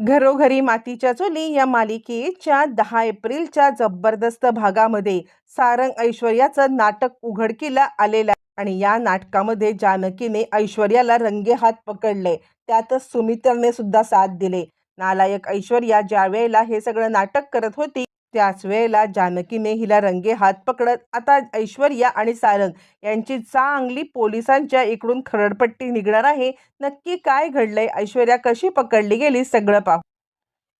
घरोघरी मातीच्या चुली या मालिकेच्या दहा एप्रिलच्या जबरदस्त भागामध्ये सारंग ऐश्वर्याचं नाटक उघडकीला आलेलं आहे. आणि या नाटकामध्ये जानकीने ऐश्वर्याला रंगेहात पकडले त्यातच सुमित्राने सुद्धा साथ दिले नालायक ऐश्वर्या ज्या वेळेला हे सगळं नाटक करत होती त्याच वेळेला जानकीने हिला रंगे हात पकडत आता ऐश्वर्या आणि सारंग यांची चांगली पोलिसांच्या इकडून खरडपट्टी निघणार आहे. नक्की काय घडलंय? ऐश्वर्या कशी पकडली गेली? सगळं पाहू.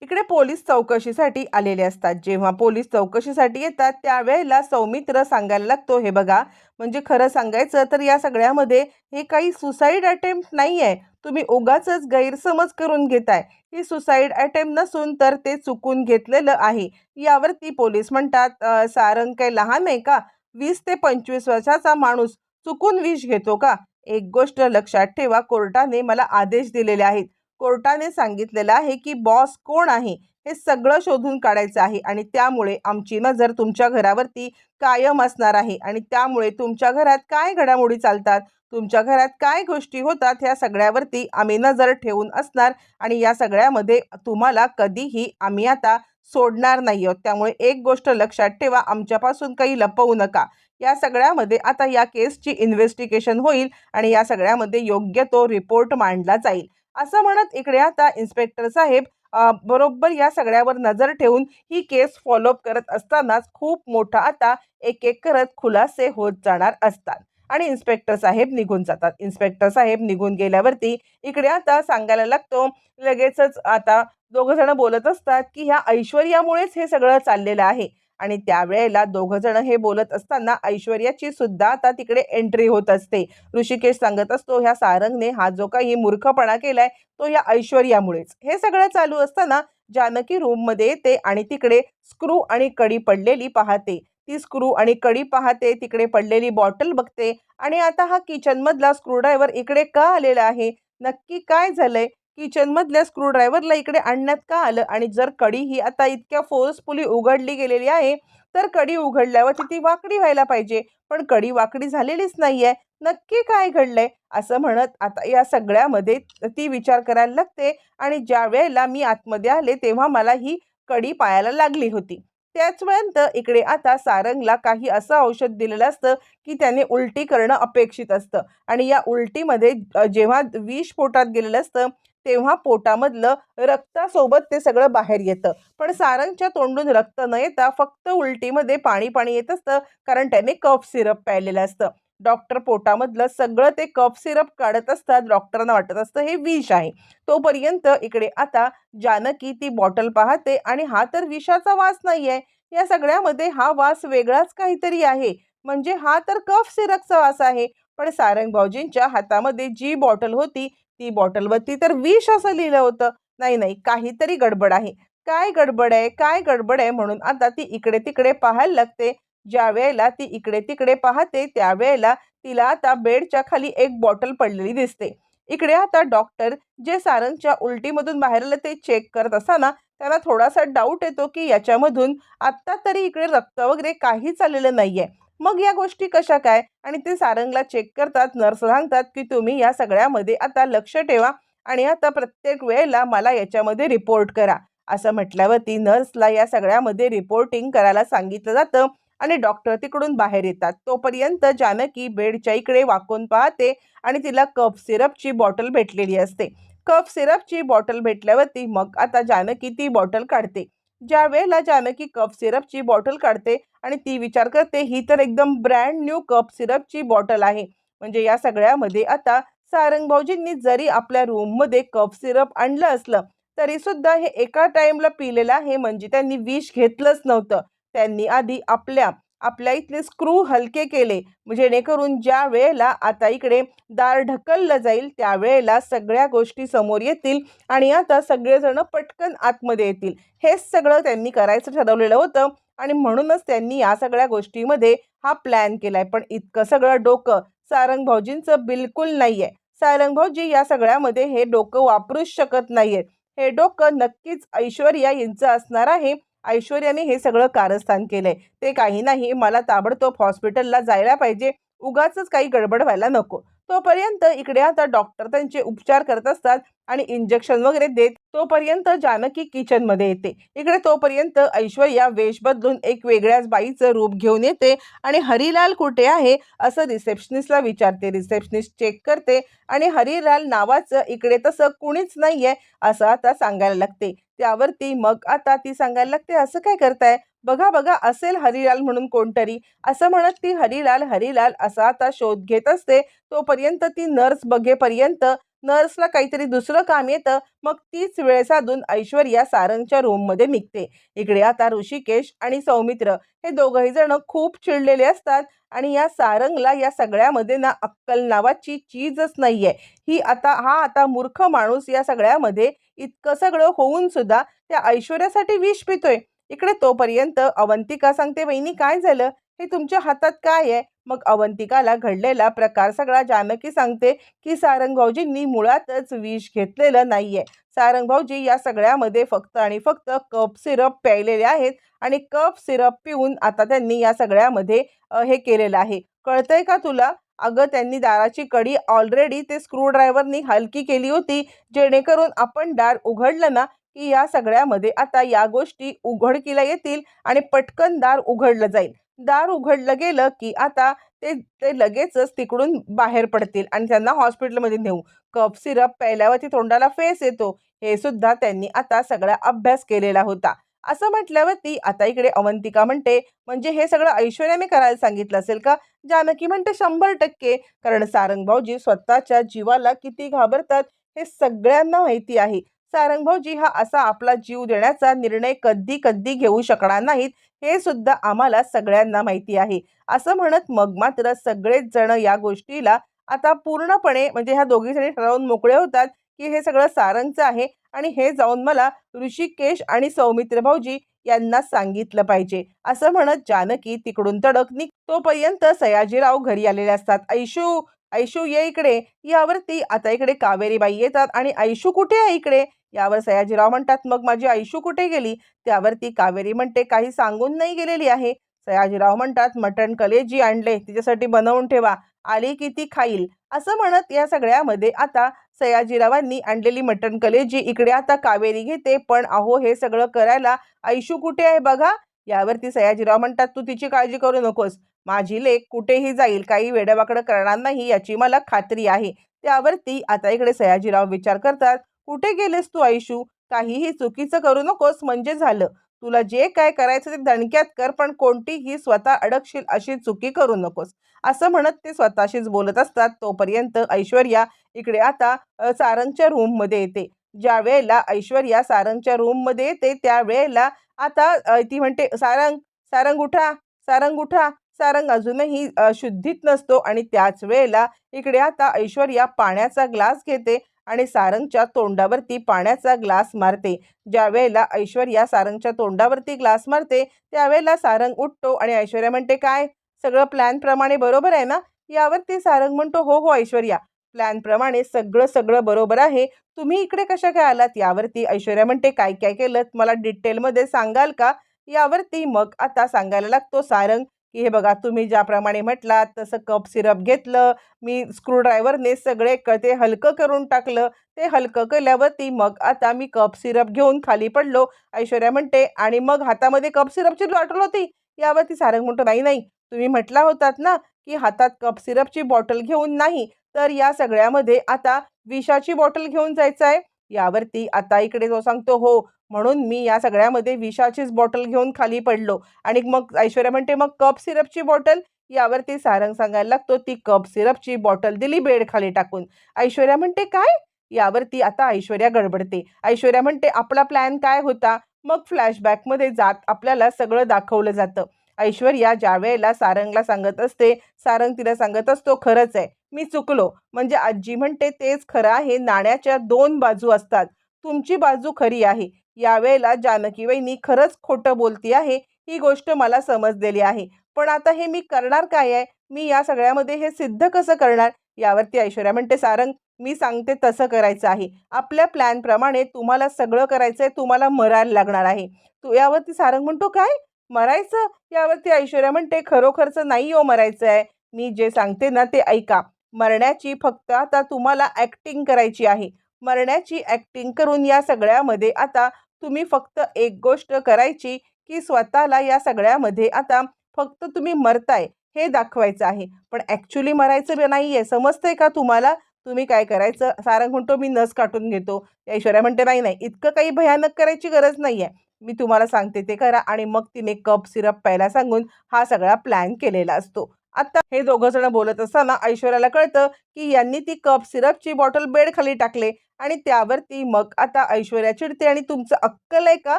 इकडे पोलीस चौकशीसाठी आलेले असतात. जेव्हा पोलीस चौकशीसाठी येतात त्यावेळेला सौमित्र सांगायला लागतो हे बघा म्हणजे खरं सांगायचं तर या सगळ्यामध्ये हे काही सुसाईड अटेम्प्ट नाही आहे तुम्ही उगाच गैरसमज करून घेताय. ही सुसाईड अटेम्प्ट नसून तर ते चुकून घेतलेलं आहे. यावरती पोलीस म्हणतात सारंग काही लहान आहे का? वीस ते पंचवीस वर्षाचा माणूस. चुकून विष घेतो का? एक गोष्ट लक्षात ठेवा कोर्टाने मला आदेश दिलेले आहेत. कोर्टाने सांगितलेलं आहे की बॉस कोण आहे? हे सगळं शोधून काढायचं आहे आणि त्यामुळे आमची नजर तुमच्या घरावरती कायम असणार आहे आणि त्यामुळे तुमच्या घरात काय घडामोडी चालतात तुमच्या घरात काय गोष्टी होतात ह्या सगळ्यावरती आम्ही नजर ठेवून असणार आणि या सगळ्यामध्ये तुम्हाला कधीही आम्ही आता सोडणार नाही आहोत. त्यामुळे एक गोष्ट लक्षात ठेवा आमच्यापासून काही लपवू नका. या सगळ्यामध्ये आता या केसची इन्व्हेस्टिगेशन होईल आणि या सगळ्यामध्ये योग्य तो रिपोर्ट मांडला जाईल. असं म्हणत इकडे आता इन्स्पेक्टर साहेब बरोबर या सगळ्यावर नजर ठेवून ही केस फॉलोअप करत असतानाच खूप मोठा आता एक एक करत खुलासे होत जाणार असतात. आणि इन्स्पेक्टर साहेब निघून जातात. इन्स्पेक्टर साहेब निघून गेल्यावरती इकडे आता सांगायला लागतो लगेचच आता दोघं जण बोलत असतात की ह्या ऐश्वर्यामुळेच हे सगळं चाललेलं आहे. आणि त्यावेळेला दोघं जण हे बोलत असताना ऐश्वर्याची सुद्धा आता तिकडे एंट्री होत असते. ऋषिकेश सांगत असतो ह्या सारंगने हा जो काही मूर्खपणा केलाय तो या ऐश्वर्यामुळेच. हे सगळं चालू असताना जानकी रूममध्ये येते आणि तिकडे स्क्रू आणि कडी पडलेली पाहते. ती स्क्रू आणि कडी पाहते तिकडे पडलेली बॉटल बघते आणि आता हा किचनमधला स्क्रूड्रायव्हर इकडे का आलेला आहे? नक्की काय झालंय? किचनमधल्या स्क्रूड्रायव्हरला इकडे आणण्यात का आलं? आणि जर कडी ही आता इतक्या फोर्सफुली उघडली गेलेली आहे तर कडी उघडल्यावर ती वाकडी व्हायला पाहिजे. पण कडी वाकडी झालेलीच नाही आहे नक्की काय घडलंय? असं म्हणत आता या सगळ्यामध्ये ती विचार करायला लागते. आणि ज्या वेळेला मी आतमध्ये आले तेव्हा मला ही कडी पायाला लागली होती. त्याचपर्यंत इकडे आता सारंगला काही असं औषध दिलेलं असतं की त्याने उलटी करणं अपेक्षित असतं. आणि या उलटीमध्ये जेव्हा विष पोटात गेलेलं असतं तेव्हा पोटामधलं रक्तासोबत ते सगळं बाहेर येतं. पण सारंगच्या तोंडून रक्त न येता फक्त उलटीमध्ये पाणी पाणी येत असतं कारण त्याने कफ सिरप प्यायलेलं असतं. डॉक्टर पोटामधलं सगळं ते कफ सिरप काढत असतात डॉक्टरांना वाटत असतं हे विष आहे. तोपर्यंत इकडे आता जानकी ती बॉटल पाहते आणि हा तर विषाचा वास नाही आहे या सगळ्यामध्ये हा वास वेगळाच काहीतरी आहे. म्हणजे हा तर कफ सिरपचा वास आहे. पण सारंग भाऊजींच्या हातामध्ये जी बॉटल होती ती बॉटलवरती तर विष असं लिहिलं होतं. नाही नाही काहीतरी गडबड आहे. काय गडबड आहे? काय गडबड आहे? म्हणून आता ती इकडे तिकडे पाहायला लागते. ज्या वेळेला ती इकडे तिकडे पाहते त्यावेळेला तिला आता बेडच्या खाली एक बॉटल पडलेली दिसते. इकडे आता डॉक्टर जे सारंगच्या उलटीमधून बाहेर आलं ते चेक करत असताना त्यांना थोडासा डाऊट येतो की याच्यामधून आत्ता तरी इकडे रक्त वगैरे काही चाललेलं नाही आहे मग या गोष्टी कशा काय? आणि ते सारंगला चेक करतात नर्स सांगतात की तुम्ही या सगळ्यामध्ये आता लक्ष ठेवा आणि आता प्रत्येक वेळेला मला याच्यामध्ये रिपोर्ट करा. असं म्हटल्यावरती नर्सला या सगळ्यामध्ये रिपोर्टिंग करायला सांगितलं जातं. आणि डॉक्टर तिकडून बाहेर येतात. तोपर्यंत जानकी बेडच्या इकडे वाकून पाहते आणि तिला कफ सिरपची बॉटल भेटलेली असते. कफ सिरपची बॉटल भेटल्यावरती मग आता जानकी ती बॉटल काढते. ज्या वेळेला जानकी कफ सिरपची बॉटल काढते आणि ती विचार करते ही तर एकदम ब्रँड न्यू कप सिरपची बॉटल आहे. म्हणजे या सगळ्यामध्ये आता सारंग भाऊजींनी जरी आपल्या रूममध्ये कफ सिरप आणलं असलं तरी सुद्धा हे एका टाईमला पिलेलं आहे म्हणजे त्यांनी विष घेतलंच नव्हतं. त्यांनी आधी आपल्या आपल्या इथले स्क्रू हलके केले. जेणेकरून ज्या वेळेला आता इकडे दार ढकललं जाईल त्यावेळेला सगळ्या गोष्टी समोर येतील आणि आता सगळेजण पटकन आतमध्ये येतील. हेच सगळं त्यांनी करायचं ठरवलेलं होतं आणि म्हणूनच त्यांनी या सगळ्या गोष्टीमध्ये हा प्लॅन केलाय. पण इतकं सगळं डोकं सारंग भाऊजींचं बिलकुल नाही आहे सारंग भाऊजी या सगळ्यामध्ये हे डोकं वापरूच शकत नाहीयेत. हे डोकं नक्कीच ऐश्वर्या यांचं असणार आहे. ऐश्वर्याने हे सगळं कारस्थान केलंय. ते काही नाही मला ताबडतोब हॉस्पिटलला जायला पाहिजे. उगाच काही गडबड व्हायला नको. तोपर्यंत इकडे आता डॉक्टर त्यांचे उपचार करत असतात आणि इंजेक्शन वगैरे देत तोपर्यंत जानकी किचनमध्ये येते. इकडे तोपर्यंत ऐश्वर्या वेश बदलून एक वेगळ्याच बाईचं रूप घेऊन येते आणि हरिलाल कुठे आहे असं रिसेप्शनिस्टला विचारते. रिसेप्शनिस्ट चेक करते आणि हरिलाल नावाचं इकडे तसं कुणीच नाही आहे असं आता सांगायला लागते. त्यावरती मग आता ती सांगायला लागते असं काय करताय? बघा बघा असेल हरिलाल म्हणून कोणतरी. असं म्हणत ती हरिलाल हरिलाल असा आता शोध घेत असते तोपर्यंत ती नर्स बघेपर्यंत नर्सला काहीतरी दुसरं काम येतं मग तीच वेळ साधून ऐश्वर्या सारंगच्या रूममध्ये निघते. इकडे आता ऋषिकेश आणि सौमित्र हे दोघंही जण खूप चिडलेले असतात आणि या सारंगला या सगळ्यामध्ये ना अक्कल नावाची चीजच नाहीये. ही आता हा आता मूर्ख माणूस या सगळ्यामध्ये इतकं सगळं होऊन सुद्धा त्या ऐश्वर्यासाठी विष पितोय. इकडे तोपर्यंत अवंतिका सांगते वहिनी काय झालं? हे तुमच्या हातात काय आहे? मग अवंतिकाला घडलेला प्रकार सगळा जानकी सांगते की सारंग भाऊजींनी मुळातच विष घेतलेलं नाहीये. सारंग भाऊजी या सगळ्यामध्ये फक्त आणि फक्त कप सिरप प्यायलेले आहेत आणि कप सिरप पिऊन आता त्यांनी या सगळ्यामध्ये हे केलेलं आहे. कळतंय का तुला? अगं त्यांनी दाराची कडी ऑलरेडी ते स्क्रूड्रायव्हरनी हलकी केली होती जेणेकरून आपण दार उघडलं ना की या सगळ्यामध्ये आता या गोष्टी उघडकीला येतील आणि पटकन दार उघडलं जाईल. दार उघडलं गेलं की आता ते ते लगेचच तिकडून बाहेर पडतील आणि त्यांना हॉस्पिटलमध्ये नेऊ. कफ सिरप प्यायल्यावरती तोंडाला फेस येतो. हे सुद्धा त्यांनी आता सगळा अभ्यास केलेला होता. असं म्हटल्यावरती आता इकडे अवंतिका म्हणते म्हणजे हे सगळं ऐश्वर्याने करायला सांगितलं असेल का? जानकी म्हणते शंभर टक्के. कारण सारंग भाऊजी स्वतःच्या जीवाला किती घाबरतात हे सगळ्यांना माहिती आहे. सारंग भाऊजी हा असा आपला जीव देण्याचा निर्णय कधी कधी घेऊ शकणार नाहीत. हे सुद्धा आम्हाला सगळ्यांना माहिती आहे. असं म्हणत मग मात्र सगळेच जण या गोष्टीला आता पूर्णपणे म्हणजे ह्या दोघी जणी ठरवून मोकळे होतात की हे सगळं सारंगचं आहे आणि हे जाऊन मला ऋषिकेश आणि सौमित्र भाऊजी यांना सांगितलं पाहिजे. असं म्हणत जानकी तिकडून तडक निघ तोपर्यंत सयाजीराव घरी आलेले असतात. ऐशू ऐशू ये इकडे. यावरती आता इकडे कावेरीबाई येतात आणि ऐशू कुठे आहे इकडे? यावर सयाजीराव म्हणतात मग माझी आयशू कुठे गेली? त्यावरती कावेरी म्हणते काही सांगून नाही गेलेली आहे. सयाजीराव म्हणतात मटण कलेजी आणले तिच्यासाठी बनवून ठेवा आली की ती खाईल. असं म्हणत या सगळ्यामध्ये आता सयाजीरावांनी आणलेली मटण कलेजी इकडे आता कावेरी घेते पण अहो हे सगळं करायला आयशू कुठे आहे बघा? यावरती सयाजीराव म्हणतात तू तिची काळजी करू नकोस. माझी लेख कुठेही जाईल काही वेडवाकडं करणार नाही याची मला खात्री आहे. त्यावरती आता इकडे सयाजीराव विचार करतात कुठे गेलेस तू आयुषू? काहीही चुकीचं करू नकोस म्हणजे झालं. तुला जे काय करायचं ते दणक्यात कर पण कोणतीही स्वतः अडकशील अशी चुकी करू नकोस. असं म्हणत ते स्वतःशीच बोलत असतात. तोपर्यंत ऐश्वर्या इकडे आता सारंगच्या रूममध्ये येते. ज्या वेळेला ऐश्वर्या सारंगच्या रूममध्ये येते त्यावेळेला आता ती म्हणते सारंग सारंग उठा सारंग उठा. सारंग अजूनही शुद्धीत नसतो आणि त्याच वेळेला इकडे आता ऐश्वर्या पाण्याचा ग्लास घेते आणि सारंगच्या तोंडावरती पाण्याचा ग्लास मारते. ज्यावेळेला ऐश्वर्या सारंगच्या तोंडावरती ग्लास मारते त्यावेळेला सारंग उठतो आणि ऐश्वर्या म्हणते काय? सगळं प्लॅनप्रमाणे बरोबर आहे ना? यावरती सारंग म्हणतो हो हो ऐश्वर्या. प्लॅनप्रमाणे सगळं सगळं बरोबर आहे. तुम्ही इकडे कशा काय आलात? यावरती. ऐश्वर्या म्हणते काय काय केलं मला डिटेलमध्ये सांगाल का? यावरती मग आता सांगायला लागतो सारंग की हे बघा तुम्ही ज्याप्रमाणे म्हटलात तसं कप सिरप घेतलं मी स्क्रूड्रायव्हरने सगळे कळते ते हलकं करून टाकलं. ते हलकं केल्यावरती मग आता मी कप सिरप घेऊन खाली पडलो. ऐश्वर्या म्हणते आणि मग हातामध्ये कप सिरपची बॉटल होती. यावरती सारंग म्हणतो नाही नाही. तुम्ही म्हटला होतात ना की हातात कप सिरपची बॉटल घेऊन नाही तर या सगळ्यामध्ये आता विषाची बॉटल घेऊन जायचं आहे. यावरती आता इकडे तो सांगतो हो म्हणून मी या सगळ्यामध्ये विषाचीच बॉटल घेऊन खाली पडलो. आणि मग ऐश्वर्या म्हणते मग कप सिरपची बॉटल? यावरती सारंग सांगायला लागतो ती कप सिरपची बॉटल दिली बेड खाली टाकून. ऐश्वर्या म्हणते काय? यावरती आता ऐश्वर्या गडबडते. ऐश्वर्या म्हणते आपला प्लॅन काय होता? मग फ्लॅशबॅकमध्ये जात आपल्याला सगळं दाखवलं जातं. ऐश्वर्या ज्या वेळेला सारंगला सांगत असते सारंग तिला सांगत असतो खरंच आहे मी चुकलो. म्हणजे आजी म्हणते तेच खरं आहे नाण्याच्या दोन बाजू असतात तुमची बाजू खरी आहे. यावेळेला जानकी वहिनी खरंच खोटं बोलती आहे ही गोष्ट मला समजलेली आहे. पण आता हे मी करणार काय आहे? मी या सगळ्यामध्ये हे सिद्ध कसं करणार? यावरती ऐश्वर्या म्हणते सारंग मी सांगते तसं करायचं आहे. आपल्या प्लॅनप्रमाणे तुम्हाला सगळं करायचं आहे तुम्हाला मरायला लागणार आहे. तू यावरती सारंग म्हणतो काय? मरायचं यावरती ऐश्वर्या म्हणते खरोखरचं नाही हो मरायचं आहे मी जे सांगते ना ते ऐका. मरण्याची फक्त आता तुम्हाला ॲक्टिंग करायची आहे. मरण्याची ॲक्टिंग करून या सगळ्यामध्ये आता तुम्ही फक्त एक गोष्ट करायची की स्वतःला या सगळ्यामध्ये आता फक्त तुम्ही मरताय हे दाखवायचं आहे. पण ॲक्च्युली मरायचं नाही आहे समजतंय का तुम्हाला? तुम्ही काय करायचं? सारंग म्हणतो मी नस काटून घेतो. ऐश्वर्या म्हणते नाही नाही. इतकं काही भयानक करायची गरज नाही आहे मी तुम्हाला सांगते ते करा आणि मग तिने कप सिरप प्यायला सांगून हा सगळा प्लॅन केलेला असतो. आता हे दोघंजण बोलत असताना ऐश्वर्याला कळतं की यांनी ती कप सिरपची बॉटल बेड खाली टाकले आणि त्यावरती मग आता ऐश्वर्या चिडते आणि तुमचं अक्कल आहे का?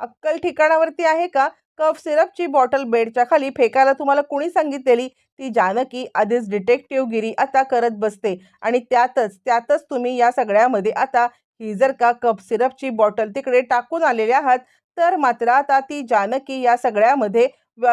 अक्कल ठिकाणावरती आहे का? कफ सिरपची बॉटल बेडच्या खाली फेकायला तुम्हाला कोणी सांगितलेली? ती जानकी आधीच डिटेक्टिव्हगिरी आता करत बसते आणि त्यातच त्यातच तुम्ही या सगळ्यामध्ये आता ही जर का कप सिरपची बॉटल तिकडे टाकून आलेले आहात तर मात्र आता ती जानकी या सगळ्यामध्ये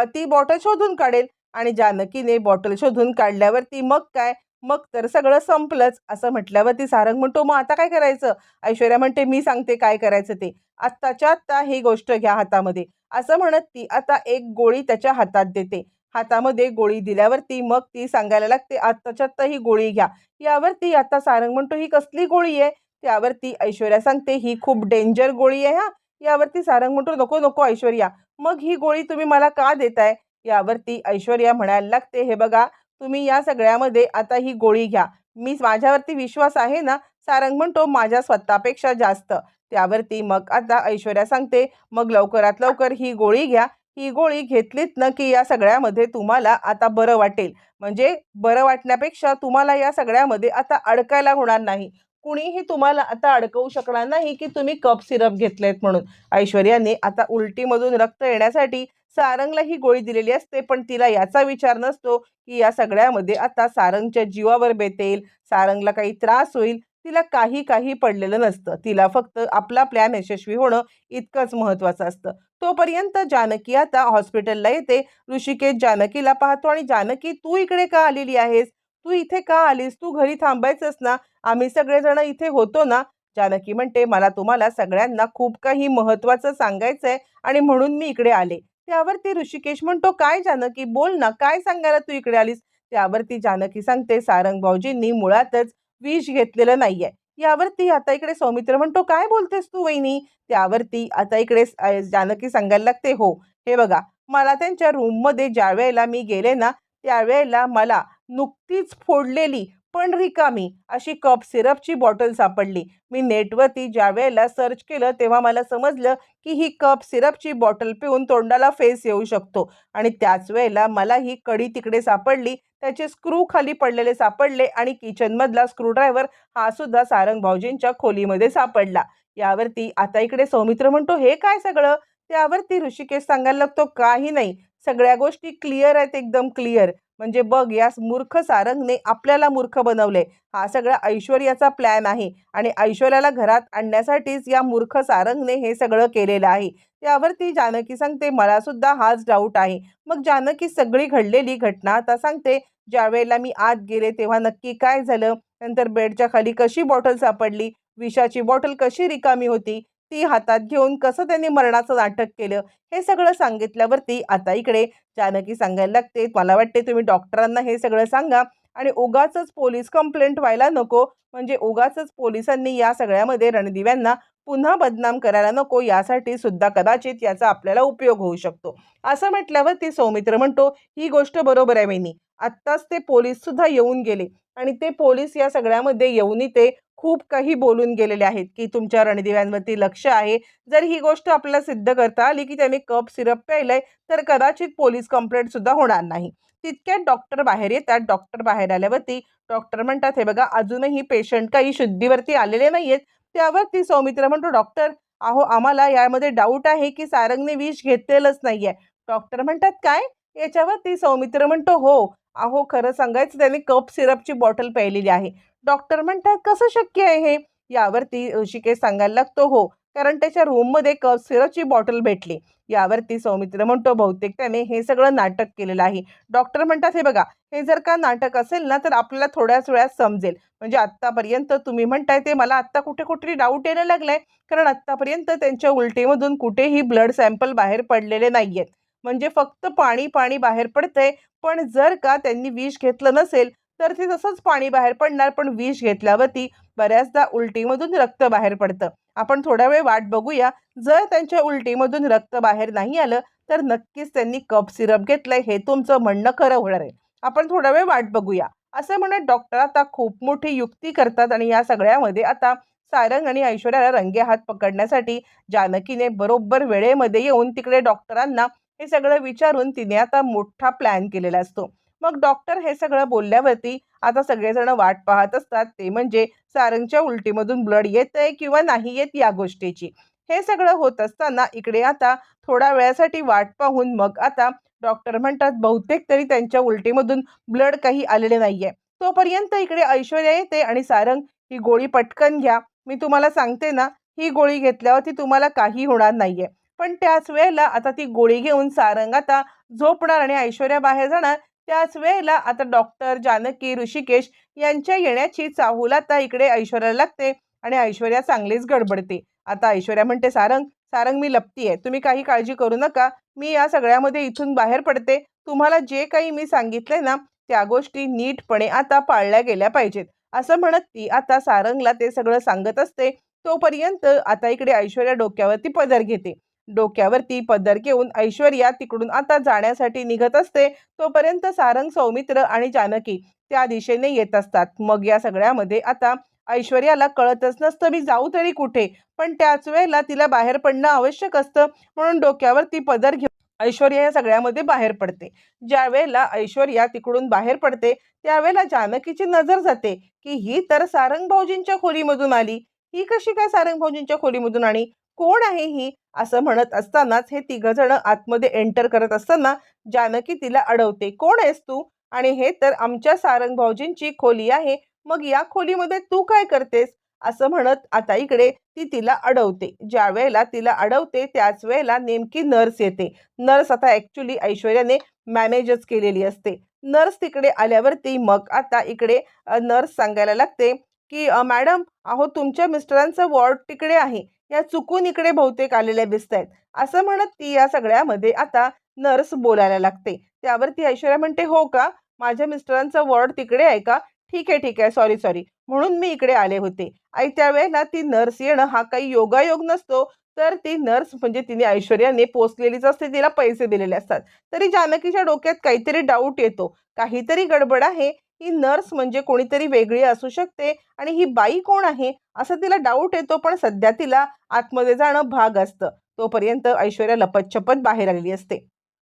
ती बॉटल शोधून काढेल. आणि जानकीने बॉटल शोधून काढल्यावरती मग काय? मग तर सगळं संपलंच असं म्हटल्यावरती सारंग म्हणतो मग आता काय करायचं? ऐश्वर्या म्हणते मी सांगते काय करायचं ते. आत्ताच्या आत्ता ही गोष्ट घ्या हातामध्ये. असं म्हणत ती आता एक गोळी त्याच्या हातात देते. हातामध्ये गोळी दिल्यावरती मग ती सांगायला लागते आत्ताच्या आत्ता ही गोळी घ्या. यावरती आता सारंग म्हणतो ही कसली गोळी आहे? त्यावरती ऐश्वर्या सांगते ही खूप डेंजर गोळी आहे हा. यावरती सारंग म्हणतो नको नको ऐश्वर्या. मग ही गोळी तुम्ही मला का देताय? यावरती ऐश्वर्या म्हणायला लागते हे बघा तुम्ही या सगळ्यामध्ये आता ही गोळी घ्या. मी माझ्यावरती विश्वास आहे ना सारंग म्हणतो माझ्या स्वतःपेक्षा जास्त. त्यावरती मग आता ऐश्वर्या सांगते मग लवकरात लवकर ही गोळी घ्या. ही गोळी घेतलीत ना की या सगळ्यामध्ये तुम्हाला आता बरं वाटेल. म्हणजे बरं वाटण्यापेक्षा तुम्हाला या सगळ्यामध्ये आता अडकायला होणार नाही. कुणीही तुम्हाला आता अडकवू शकणार नाही की तुम्ही कप सिरप घेतलेत म्हणून. ऐश्वर्याने आता उलटीमधून रक्त येण्यासाठी सारंगला ही गोळी दिलेली असते पण तिला याचा विचार नसतो की या सगळ्यामध्ये आता सारंगच्या जीवावर बेतेल सारंगला काही त्रास होईल तिला काही काही पडलेलं नसतं. तिला फक्त आपला प्लॅन यशस्वी होणं इतकंच महत्त्वाचं असतं. तोपर्यंत जानकी आता हॉस्पिटलला येते. ऋषिकेश जानकीला पाहतो आणि जानकी तू इकडे का आलेली आहेस? तू इथे का आलीस? तू घरी थांबायचंस ना? आम्ही सगळेजण इथे होतो ना? जानकी म्हणते मला तुम्हाला सगळ्यांना खूप काही महत्त्वाचं सांगायचं आहे आणि म्हणून मी इकडे आले. त्यावरती ऋषिकेश म्हणतो काय जानकी? बोल ना काय सांगायला तू इकडे आलीस? त्यावरती जानकी सांगते सारंग भाऊजींनी मुळातच विष घेतलेलं नाहीये. यावरती आता इकडे सौमित्र म्हणतो काय बोलतेस तू वहिनी? त्यावरती आता इकडे जानकी सांगायला लागते हो हे बघा मला त्यांच्या रूममध्ये ज्या वेळेला मी गेले ना त्यावेळेला मला नुकतीच फोडलेली पण रिकामी अशी कप सिरपची बॉटल सापडली. मी नेटवरती ज्या वेळेला सर्च केलं तेव्हा मला समजलं की ही कप सिरपची बॉटल पिऊन तोंडाला फेस येऊ शकतो. आणि त्याच वेळेला मला ही कडी तिकडे सापडली त्याचे स्क्रू खाली पडलेले सापडले आणि किचनमधला स्क्रूड्रायव्हर हा सुद्धा सारंग भाऊजींच्या खोलीमध्ये सापडला. यावरती आता इकडे सौमित्र म्हणतो हे काय सगळं? त्यावरती ऋषिकेश सांगायला लागतो काही नाही. सगळ्या गोष्टी क्लिअर आहेत एकदम क्लिअर. म्हणजे बघ या मूर्ख सारंगने आपल्याला मूर्ख बनवले. हा सगळा ऐश्वर्याचा प्लॅन आहे. आणि ऐश्वर्याला घरात आणण्यासाठीच या मूर्ख सारंगने हे सगळं केलेलं आहे. त्यावरती जानकी सांगते मला सुद्धा हाच डाऊट आहे. मग जानकी सगळी घडलेली घटना आता सांगते ज्यावेळेला मी आत गेले तेव्हा नक्की काय झालं? नंतर बेडच्या खाली कशी बॉटल सापडली? विषाची बॉटल कशी रिकामी होती? ती हातात घेऊन कसं त्यांनी मरणाचं नाटक केलं हे सगळं सांगितल्यावरती आता इकडे जानकी सांगायला लागते. मला वाटते तुम्ही डॉक्टरांना हे सगळं सांगा आणि उगाच पोलीस कंप्लेंट व्हायला नको. म्हणजे उगाच पोलिसांनी या सगळ्यामध्ये रणदिव्यांना पुन्हा बदनाम करायला नको. यासाठी सुद्धा कदाचित याचा आपल्याला उपयोग होऊ शकतो. असं म्हटल्यावर ती सौमित्र म्हणतो ही गोष्ट बरोबर आहे वेनी आत्ताच ते पोलीस सुद्धा येऊन गेले. आणि ते पोलीस या सगळ्यामध्ये येऊनही ते खूप काही बोलून गेलेले आहेत की तुमच्या रणदिव्यांवरती लक्ष आहे. जर ही गोष्ट आपल्याला सिद्ध करता आली की त्यांनी कप सिरप प्यायलंय तर कदाचित पोलीस कंप्लेंट सुद्धा होणार नाही. तितक्यात डॉक्टर बाहेर येतात. डॉक्टर बाहेर आल्यावरती डॉक्टर म्हणतात हे बघा अजूनही पेशंट काही शुद्धीवरती आलेले नाहीयेत. त्यावरती सौमित्र म्हणतो डॉक्टर अहो आम्हाला यामध्ये डाऊट आहे की सारंगने विष घेतलेलंच नाहीये. डॉक्टर म्हणतात काय? याच्यावरती सौमित्र म्हणतो हो अहो खरं सांगायचं त्याने कप सिरपची बॉटल प्यायलेली आहे. डॉक्टर म्हणतात कसं शक्य आहे हे? यावरती ऋषिकेश सांगायला लागतो हो कारण त्याच्या रूममध्ये कप सिरपची बॉटल भेटली. यावरती सौमित्र म्हणतो बहुतेक त्याने हे सगळं नाटक केलेलं आहे. डॉक्टर म्हणतात हे बघा हे जर का नाटक असेल ना तर आपल्याला थोड्याच वेळात समजेल. म्हणजे आत्तापर्यंत तुम्ही म्हणताय ते मला आत्ता कुठे कुठे डाऊट यायला लागलाय. कारण आत्तापर्यंत त्यांच्या उलटीमधून कुठेही ब्लड सॅम्पल बाहेर पडलेले नाही आहेत म्हणजे फक्त पाणी पाणी बाहेर पडतंय पण जर का त्यांनी विष घेतलं नसेल तर ते तसंच पाणी बाहेर पडणार. पण विष घेतल्यावरती बऱ्याचदा उलटीमधून रक्त बाहेर पडतं. आपण थोडा वेळ वाट बघूया. जर त्यांच्या उलटीमधून रक्त बाहेर नाही आलं तर नक्कीच त्यांनी कप सिरप घेतलंय. हे तुमचं म्हणणं खरं होणार आहे. आपण थोडा वेळ वाट बघूया. असं म्हणत डॉक्टर आता खूप मोठी युक्ती करतात आणि या सगळ्यामध्ये आता सारंग आणि ऐश्वर्याला रंगे हात पकडण्यासाठी जानकीने बरोबर वेळेमध्ये येऊन तिकडे डॉक्टरांना हे सगळं विचारून तिने आता मोठा प्लॅन केलेला असतो. मग डॉक्टर हे सगळं बोलल्यावरती आता सगळेजण वाट पाहत असतात. ते म्हणजे सारंगच्या उलटीमधून ब्लड येत आहे किंवा नाही येत या गोष्टीची. हे सगळं होत असताना इकडे आता थोड्या वेळासाठी वाट पाहून मग आता डॉक्टर म्हणतात बहुतेक तरी त्यांच्या उलटीमधून ब्लड काही आलेले नाहीये. तोपर्यंत इकडे ऐश्वर्या येते आणि सारंग ही गोळी पटकन घ्या. मी तुम्हाला सांगते ना ही गोळी घेतल्यावरती तुम्हाला काही होणार नाहीये. पण त्याच वेळेला आता ती गोळी घेऊन सारंग आता झोपणार आणि ऐश्वर्या बाहेर जाणार त्याच वेळेला आता डॉक्टर जानकी ऋषिकेश यांच्या येण्याची चाहूल आता इकडे ऐश्वर्याला लागते आणि ऐश्वर्या चांगलीच गडबडते. आता ऐश्वर्या म्हणते सारंग सारंग मी लपती आहे तुम्ही काही काळजी करू नका. मी या सगळ्यामध्ये इथून बाहेर पडते. तुम्हाला जे काही मी सांगितलंय ना त्या गोष्टी नीटपणे आता पाळल्या गेल्या पाहिजेत. असं म्हणत ती आता सारंगला ते सगळं सांगत असते. तोपर्यंत आता इकडे ऐश्वर्या डोक्यावरती पदर घेते. डोक्यावरती पदर घेऊन ऐश्वर्या तिकडून आता जाण्यासाठी निघत असते तोपर्यंत सारंग सौमित्र आणि जानकी त्या दिशेने येत असतात. मग या सगळ्यामध्ये आता ऐश्वर्याला कळतच नसतं मी जाऊ तरी कुठे? पण त्याच वेळेला तिला बाहेर पडणं आवश्यक असतं म्हणून डोक्यावरती पदर घेऊन ऐश्वर्या या सगळ्यामध्ये बाहेर पडते. ज्या वेळेला ऐश्वर्या तिकडून बाहेर पडते त्यावेळेला जानकीची नजर जाते की ही तर सारंग भाऊजींच्या खोलीमधून आली. ही कशी काय सारंग भाऊजींच्या खोलीमधून आणि कोण आहे ही? असं म्हणत असतानाच हे तिघ जण आतमध्ये एंटर करत असताना जानकी तिला अडवते. कोण आहेस तू? आणि हे तर आमच्या सारंग भाऊजींची खोली आहे. मग या खोलीमध्ये तू काय करतेस? असं म्हणत आता इकडे ती तिला अडवते. ज्या वेळेला तिला अडवते त्याच वेळेला नेमकी नर्स येते. नर्स आता ॲक्च्युली ऐश्वर्याने मॅनेजच केलेली असते. नर्स तिकडे आल्यावरती मग आता इकडे नर्स सांगायला लागते की मॅडम अहो तुमच्या मिस्टरांचं वॉर्ड तिकडे आहे. या चुकून इकडे बहुतेक आलेल्या दिसत आहेत असं म्हणत ती या सगळ्यामध्ये आता नर्स बोलायला लागते. त्यावर ती ऐश्वर्या म्हणते हो का? माझ्या मिस्टरांचं वॉर्ड तिकडे आहे का? ठीक आहे ठीक आहे. Sorry sorry. म्हणून मी इकडे आले होते. आणि त्यावेळेला ती नर्स येणं हा काही योगायोग नसतो तर ती नर्स म्हणजे तिने ऐश्वर्याने पोचलेलीच असते तिला पैसे दिलेले असतात. तरी जानकीच्या डोक्यात काहीतरी डाऊट येतो. काहीतरी गडबड आहे. ही नर्स म्हणजे कोणीतरी वेगळी असू शकते आणि ही बाई कोण आहे असं तिला डाऊट येतो पण सध्या तिला आतमध्ये जाणं भाग असतं. तोपर्यंत ऐश्वर्या लपतछपत बाहेर आलेली असते.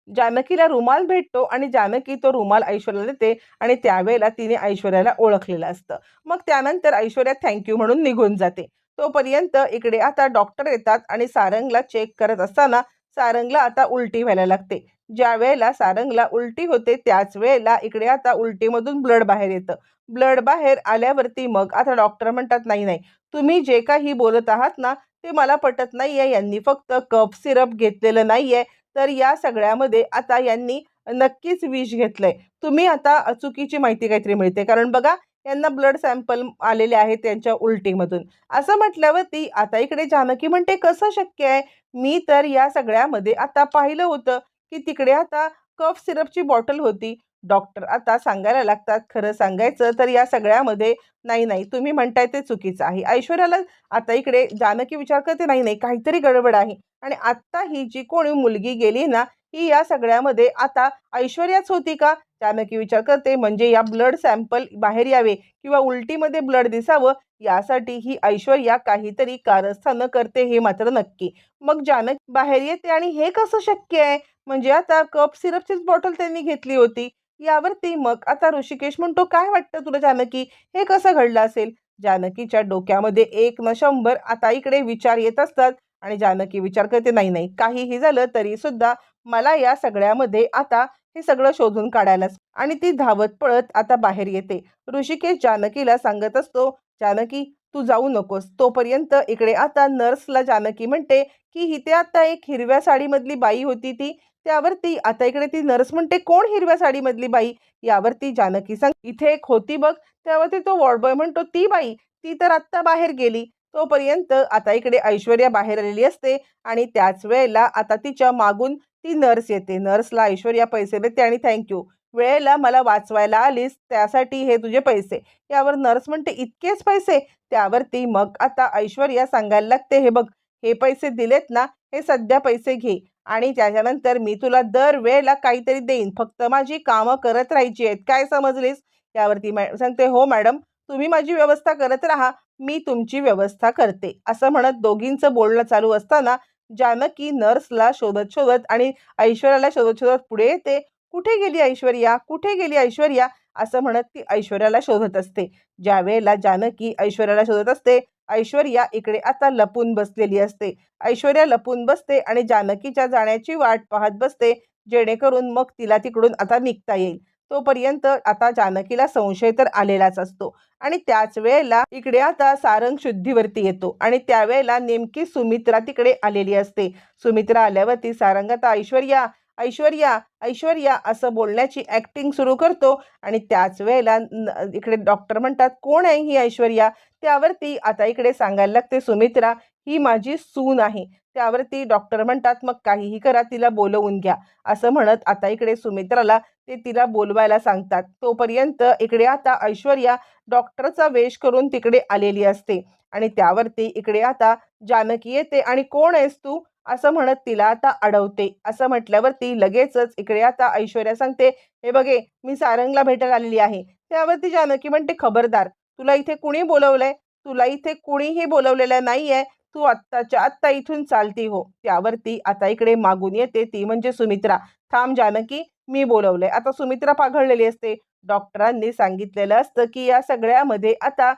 जानकीला रुमाल भेटतो आणि जानकी तो रुमाल ऐश्वर्याला देते आणि त्यावेळेला तिने ऐश्वर्याला ओळखलेलं असतं. मग त्यानंतर ऐश्वर्या थँक्यू म्हणून निघून जाते. तोपर्यंत इकडे आता डॉक्टर येतात आणि सारंगला चेक करत असताना सारंगला आता उलटी व्हायला लागते. ज्या वेळेला सारंगला उलटी होते त्याच वेळेला इकडे आता उलटीमधून ब्लड बाहेर येतं. ब्लड बाहेर आल्यावरती मग आता डॉक्टर म्हणतात नाही नाही तुम्ही जे काही बोलत आहात ना ते मला पटत नाही आहे यांनी फक्त कफ सिरप घेतलेलं नाही आहे तर या सगळ्यामध्ये आता यांनी नक्कीच विष घेतलंय. तुम्ही आता चुकीची माहिती काहीतरी मिळते. कारण बघा यांना ब्लड सॅम्पल आलेले आहेत त्यांच्या उलटीमधून. असं म्हटल्यावरती आता इकडे जानकी म्हणते कसं शक्य आहे? मी तर या सगळ्यामध्ये आता पाहिलं होतं. की तिकडे आता कफ सिरपची बॉटल होती. डॉक्टर आता सांगायला लागतात खरं सांगायचं तर या सगळ्यामध्ये नाही नाही तुम्ही म्हणताय ते चुकीचं आहे. ऐश्वर्याला आता इकडे जानकी विचार करते नाही नाही काहीतरी गडबड आहे. आणि आत्ता ही जी कोणी मुलगी गेली ना ही या सगळ्यामध्ये आता ऐश्वर्याच होती का? जानकी विचार करते म्हणजे या ब्लड सॅम्पल बाहेर यावे किंवा उलटीमध्ये ब्लड दिसावं यासाठी ही ऐश्वर्या काहीतरी कारस्थानं करते हे मात्र नक्की. मग जानक बाहेर येते आणि हे कसं शक्य आहे? म्हणजे आता कप सिरपचीच बॉटल त्यांनी घेतली होती. यावरती मग आता ऋषिकेश म्हणतो काय वाटतं तुला जानकी? हे कसं घडलं असेल? जानकीच्या डोक्यामध्ये एक न शंभर आता इकडे विचार येत असतात आणि जानकी विचार करते नाही नाही काहीही झालं तरी सुद्धा मला या सगळ्यामध्ये आता हे सगळं शोधून काढायलाच आणि ती धावत पळत आता बाहेर येते. ऋषिकेश जानकीला सांगत असतो जानकी तू जाऊ नकोस. तोपर्यंत इकडे आता नर्सला जानकी म्हणते की हिथे आता एक हिरव्या साडीमधली बाई होती ती. त्यावरती आता इकडे ती नर्स म्हणते कोण हिरव्या साडीमधली बाई? यावरती जानकी सांग इथे एक होती बघ. त्यावरती तो वॉर्डबॉय म्हणतो ती बाई. ती तर आत्ता बाहेर गेली. तोपर्यंत आता इकडे ऐश्वर्या बाहेर आलेली असते. आणि त्याच वेळेला आता तिच्या मागून ती नर्स येते. नर्सला ऐश्वर्या पैसे देते आणि थँक्यू वेळेला मला वाचवायला आलीस त्यासाठी हे तुझे पैसे. यावर नर्स म्हणते इतकेच पैसे? त्यावरती मग आता ऐश्वर्या सांगायला लागते हे बघ हे पैसे दिलेत ना हे सध्या पैसे घे आणि त्याच्यानंतर मी तुला दर वेळेला काहीतरी देईन. फक्त माझी कामं करत राहायची आहेत. काय समजलीस? यावरती मॅ सांगते हो मॅडम तुम्ही माझी व्यवस्था करत राहा. मी तुमची व्यवस्था करते. असं म्हणत दोघींचं बोलणं चालू असताना जानकी नर्सला शोधत शोधत आणि ऐश्वर्याला शोधत शोधत पुढे येते कुठे गेली ऐश्वर्या? कुठे गेली ऐश्वर्या? असं म्हणत ती ऐश्वर्याला शोधत असते. ज्या वेळेला जानकी ऐश्वर्याला शोधत असते ऐश्वर्या इकडे आता लपून बसलेली असते. ऐश्वर्या लपून बसते आणि जानकीच्या जाण्याची वाट पाहत बसते जेणेकरून मग तिला तिकडून आता निघता येईल. तोपर्यंत आता जानकीला संशय तर आलेलाच असतो. आणि त्याच वेळेला इकडे आता सारंग शुद्धीवरती येतो. आणि त्यावेळेला नेमकी सुमित्रा तिकडे आलेली असते. सुमित्रा आल्यावरती सारंग आता ऐश्वर्या ऐश्वर्या ऐश्वर्या असं बोलण्याची ॲक्टिंग सुरू करतो आणि त्याच वेळेला न- इकडे डॉक्टर म्हणतात कोण आहे ही ऐश्वर्या? त्यावरती आता इकडे सांगायला लागते सुमित्रा ही माझी सून आहे. त्यावरती डॉक्टर म्हणतात मग काहीही करा तिला बोलवून घ्या. असं म्हणत आता इकडे सुमित्राला ते तिला बोलवायला सांगतात. तोपर्यंत इकडे आता ऐश्वर्या डॉक्टरचा वेश करून तिकडे आलेली असते आणि त्यावरती इकडे आता जानकी येते आणि कोण आहेस तू? असं म्हणत तिला आता अडवते. असं म्हटल्यावरती लगेचच इकडे आता ऐश्वर्या सांगते हे बघे मी सारंगला भेटायला आलेली आहे. त्यावरती जानकी म्हणते खबरदार तुला इथे कुणी बोलवलंय? तुला इथे कुणीही बोलवलेलं नाही आहे तू आत्ताच्या आत्ता इथून चालती हो. त्यावरती आता इकडे मागून येते ती म्हणजे सुमित्रा. थांब जानकी मी बोलवलंय. आता सुमित्रा पाघळलेली असते. डॉक्टरांनी सांगितलेलं असतं की या सगळ्यामध्ये आता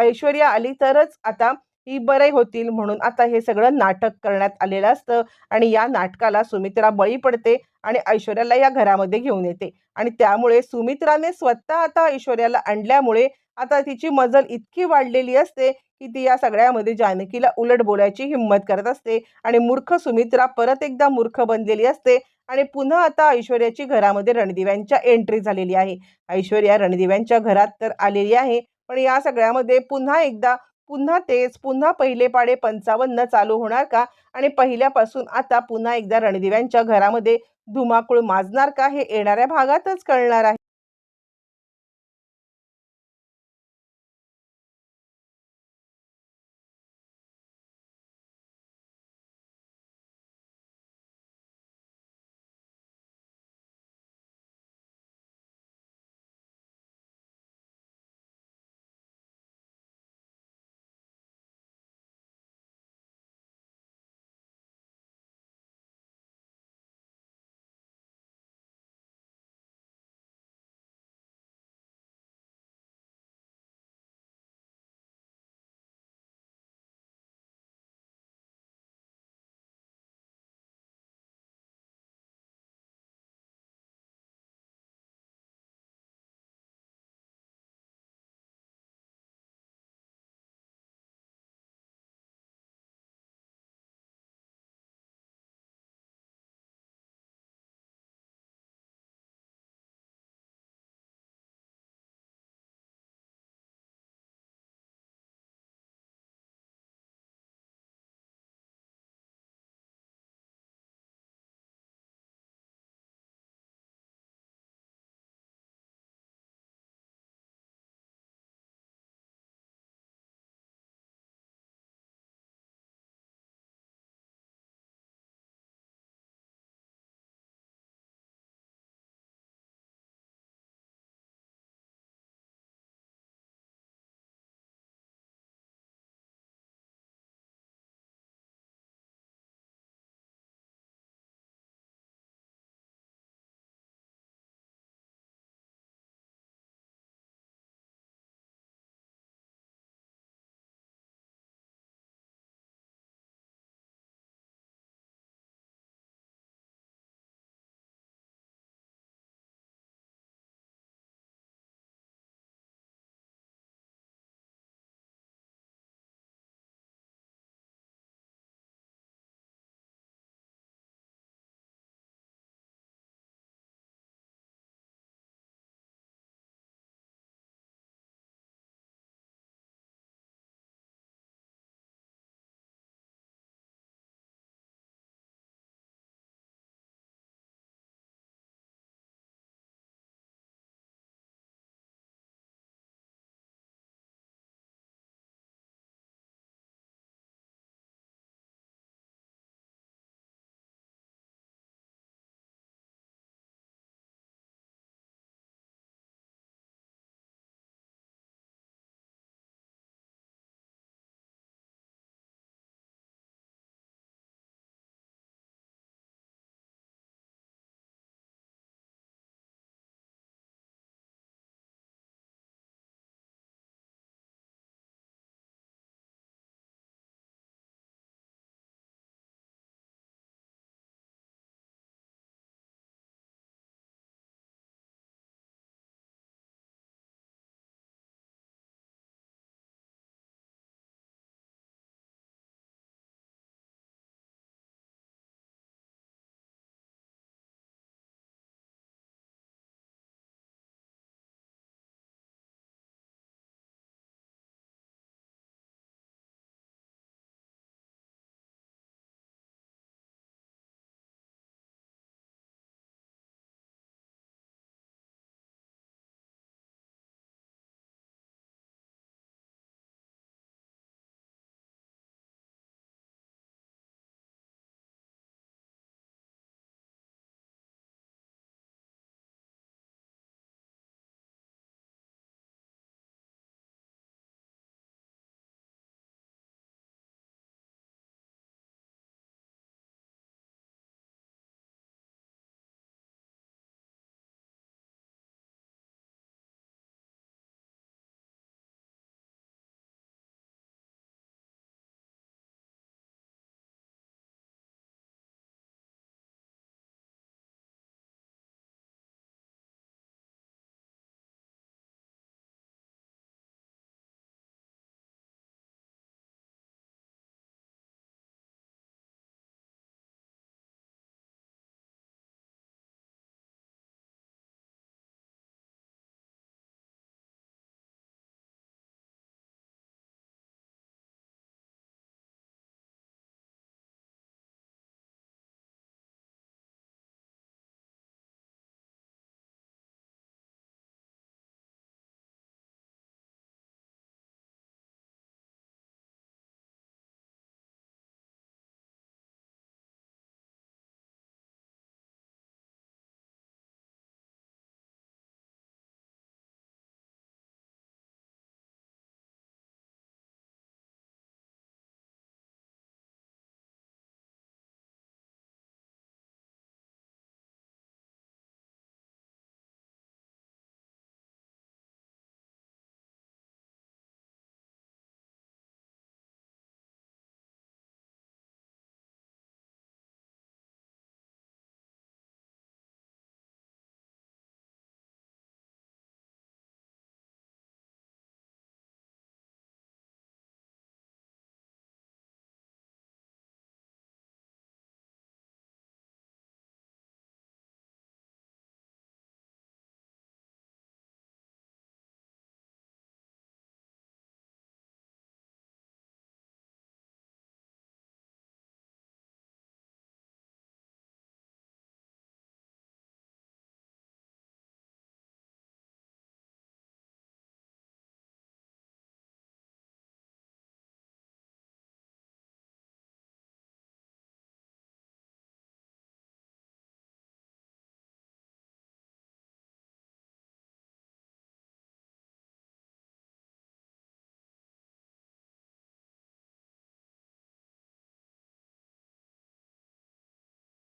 ऐश्वर्या आली तरच आता ही बरे होतील म्हणून आता हे सगळं नाटक करण्यात आलेलं असतं आणि या नाटकाला सुमित्रा बळी पडते आणि ऐश्वर्याला या घरामध्ये घेऊन येते. आणि त्यामुळे सुमित्राने स्वतः आता ऐश्वर्याला आणल्यामुळे आता तिची मजल इतकी वाढलेली असते की ती या सगळ्यामध्ये जानकीला उलट बोलायची हिंमत करत असते आणि मूर्ख सुमित्रा परत एकदा मूर्ख बनलेली असते आणि पुन्हा आता ऐश्वर्याची घरामध्ये रणदिव्यांच्या एंट्री झालेली आहे. ऐश्वर्या रणदिव्यांच्या घरात तर आलेली आहे पण या सगळ्यामध्ये पुन्हा एकदा पुन्हा तेच पुन्हा पहिले पाडे पंचावन्न चालू होणार का? आणि पहिल्यापासून आता पुन्हा एकदा रणदिव्यांच्या घरामध्ये धुमाकूळ माजणार का? हे येणाऱ्या भागातच कळणार आहे.